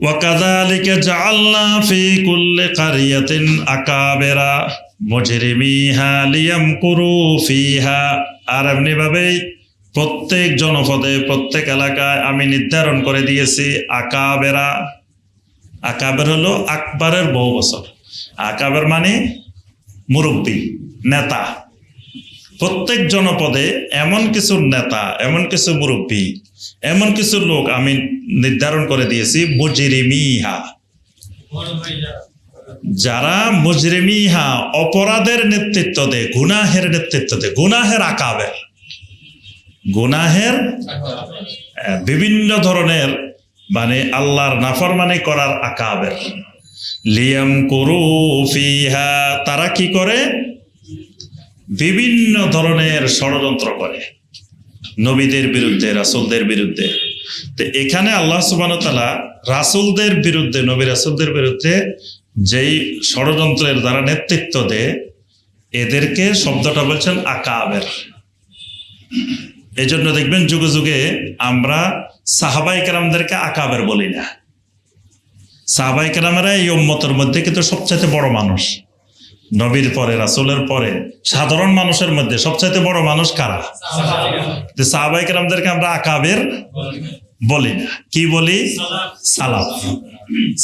وكذلك جعلنا في كل قرية أكابر مجرميها ليمكروا فيها আর এমনি ভাবেই প্রত্যেক জনপদে প্রত্যেক এলাকায় আমি নির্ধারণ করে দিয়েছি আকাবেরা আকাবের হলো আকবরের বহু বছর আকাবের মানে মুরব্বী নেতা প্রত্যেক জনপদে এমন কিছু নেতা, এমন কিছু মুরব্বী, এমন কিছু লোক আমি নির্ধারণ করে দিয়েছি, মুজরিমিহা। যারা মুজরিমিহা অপরাধের নেতৃত্ব দেয়, গুনাহের নেতৃত্ব দেয়, গুনাহের আকাবের গুনাহের বিভিন্ন ধরনের মানে আল্লাহর নাফরমানি করার আকাবের। লিয়াম করু ফিহা, তারা কি করে? বিভিন্ন ধরনের ষড়যন্ত্র করে। নবীদের বিরুদ্ধে, রাসুলদের বিরুদ্ধে। তো এখানে আল্লাহ সুবান তালা রাসুলদের বিরুদ্ধে, নবী রাসুলদের বিরুদ্ধে যেই ষড়যন্ত্রের দ্বারা নেতৃত্ব দেয়, এদেরকে শব্দটা বলছেন আকাবের। এই জন্য দেখবেন যুগে যুগে আমরা সাহাবাই কেরামদেরকে আকাবের বলি না। সাহাবাই কেরামেরা এই উম্মতের মধ্যে কিন্তু সবচাইতে বড় মানুষ। নবীর পরে, রাসুলের পরে, সাধারণ মানুষের মধ্যে সবচাইতে বড় মানুষ কারা? সাহাবাই কেরামদেরকে আমরা আকাবের বলি কি বলি? সালাফ।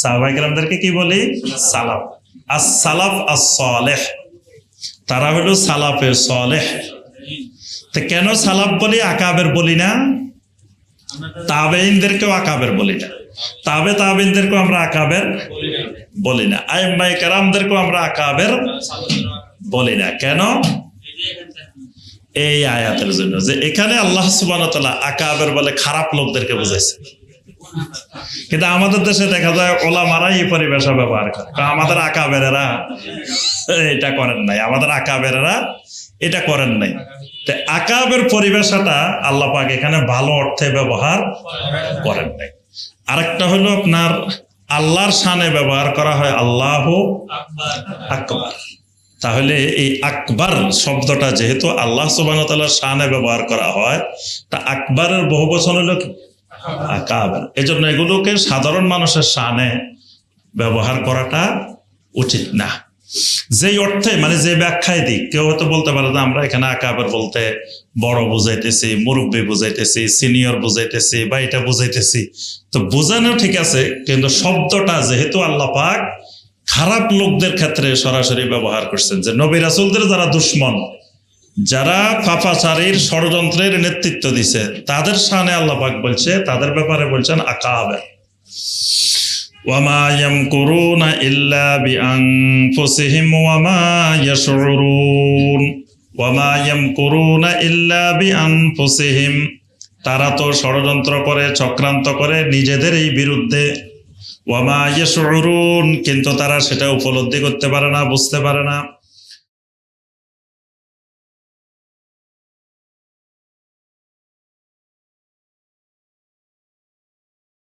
সাহাবাই কেরামদেরকে কি বলি? সালাফ। আর সালাফ আর সলেহ তারা হলো সালাফের সলেহ। তো কেন সালাফ বলি, আকাবের বলি না? তাবেইনদেরকেও আকাবের বলি না। তাবে তাবেইনদেরকেও আমরা আকাবের বলি না। আইম্মাই কারামদেরকেও আমরা আকাবের বলি না। কেন? এই আয়াতের জন্য যে এখানে আল্লাহ সুবান আকাবের বলে খারাপ লোকদেরকে বুঝাইছে। কিন্তু আমাদের দেশে দেখা যায় ওলা মারাই এই পরিবেশা ব্যবহার করে। আমাদের আকাবেরেরা এটা করেন নাই। আমাদের আকাবেরেরা এটা করেন নাই। আকাবের পরিবেশাটা আল্লাহ পাক এখানে ভালো অর্থে ব্যবহার করেন নাই। আরেকটা হলো আপনার আল্লাহর সানে ব্যবহার করা হয় আল্লাহ আকবার। তাহলে এই আকবার শব্দটা যেহেতু আল্লাহ সুবাহ শানে ব্যবহার করা হয়, তা আকবরের বহু বছর হলো কি? আকাবার এজন্য এগুলোকে সাধারণ মানুষের শানে ব্যবহার করাটা উচিত না। যেই অর্থে মানে যে ব্যাখ্যায় দিক, কেউ হয়তো বলতে পারে যে আমরা এখানে আকাবের বলতে বড় বুঝাইতেছি, মুরব্বী বুঝাইতেছি, সিনিয়র বুঝাইতেছি বা এটা বুঝাইতেছি। তো বোঝানো ঠিক আছে, কিন্তু শব্দটা যেহেতু আল্লাহ পাক খারাপ লোকদের ক্ষেত্রে সরাসরি ব্যবহার করছেন, যে নবী রাসুলদের যারা দুশ্মন, যারা পাপাচারীর ষড়যন্ত্রের নেতৃত্ব দিছে, তাদের সামনে আল্লাহ পাক বলছে, তাদের ব্যাপারে বলছেন আকাবের ইল্লা তারা তো ষড়যন্ত্র করে, চক্রান্ত করে নিজেদের এই বিরুদ্ধে। ওয়ামা ইয়াশউরুন কিন্তু তারা সেটা উপলব্ধি করতে পারে না, বুঝতে পারে না।